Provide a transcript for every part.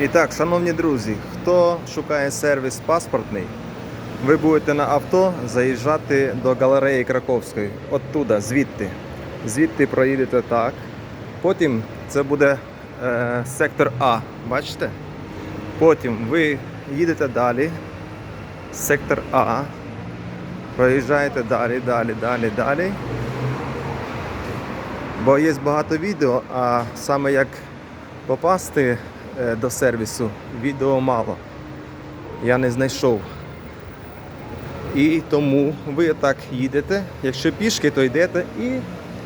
І так, шановні друзі, хто шукає сервіс паспортний, ви будете на авто заїжджати до галереї Краковської. Оттуда, звідти. Звідти проїдете так. Потім це буде е, сектор А. Бачите? Потім ви їдете далі. Сектор А. Проїжджаєте далі, далі, далі, далі. Бо є багато відео, а саме як попасти до сервісу, відео мало. Я не знайшов. І тому ви так їдете. Якщо пішки, то йдете і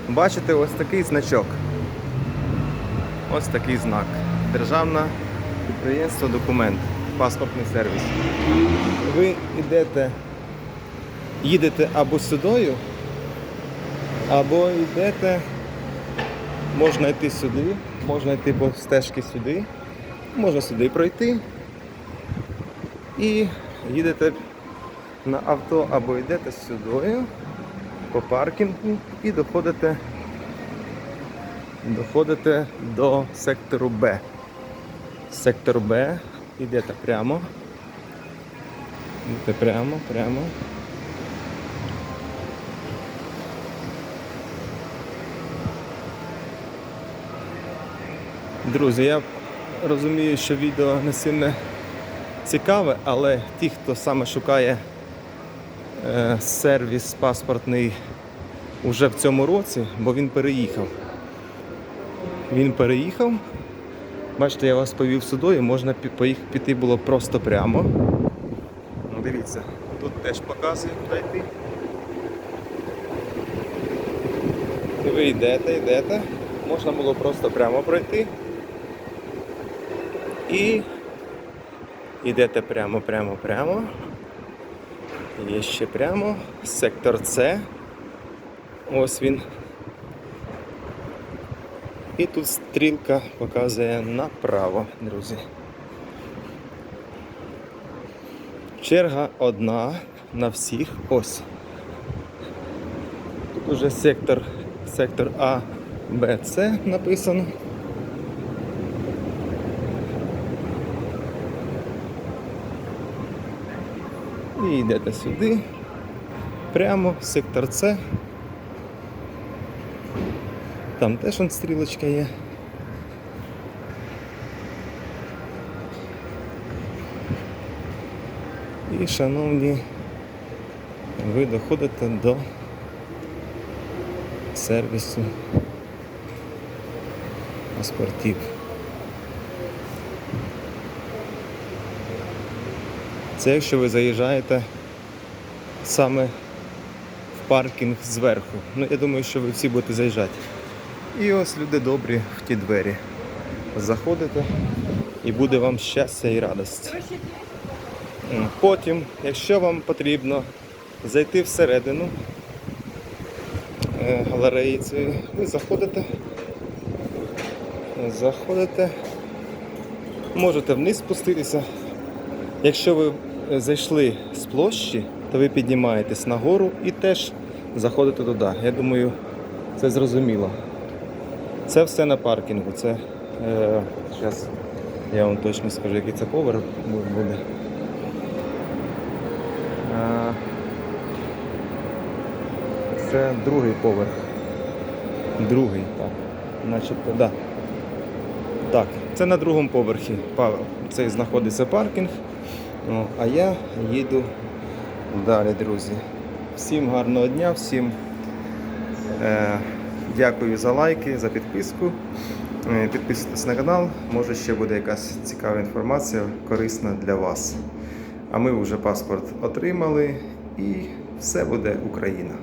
бачите ось такий значок. Ось такий знак. Державне підприємство документ, паспортний сервіс. Ви йдете, їдете або сюдою, або йдете, можна йти сюди, можна йти по стежці сюди, можна сюди пройти і їдете на авто або йдете сюдою по паркінгу і доходите, доходите до сектору Б. Сектор Б, йдете прямо. Йдете прямо, прямо. Друзі, я розумію, що відео не сильно цікаве, але ті, хто саме шукає е, сервіс паспортний уже в цьому році, бо він переїхав. Він переїхав. Бачите, я вас повів сюди, можна піти було просто прямо. Ну, дивіться, тут теж показує, куди йти. І Ви йдете, йдете. Можна було просто прямо пройти. І йдете прямо, прямо, прямо. Є ще прямо. Сектор С. Ось він. І тут стрілка показує направо, друзі. Черга одна на всіх. Ось. Тут уже сектор, сектор А, Б, С написано. І йдете сюди. Прямо сектор С. Там теж он стрілочка є. І, шановні, ви доходите до сервісу паспортів. Це якщо ви заїжджаєте саме в паркінг зверху. Ну, я думаю, що ви всі будете заїжджати. І ось люди добрі в ті двері. Заходите і буде вам щастя і радість. Потім, якщо вам потрібно зайти всередину е, галереї цієї, ви заходите, заходите, можете вниз спуститися. Якщо ви е, зайшли з площі, то ви піднімаєтесь нагору і теж заходите туди. Я думаю, це зрозуміло. Це все на паркінгу. Це е, зараз я вам точно скажу, який це поверх буде. Е, це другий поверх. Другий, так. Начебто, да. Так, це на другому поверхі. Па- Цей знаходиться паркінг. Ну, а я їду далі, друзі. Всім гарного дня, всім е, дякую за лайки, за підписку. Е, Підписуйтесь на канал, може ще буде якась цікава інформація, корисна для вас. А ми вже паспорт отримали і все буде Україна.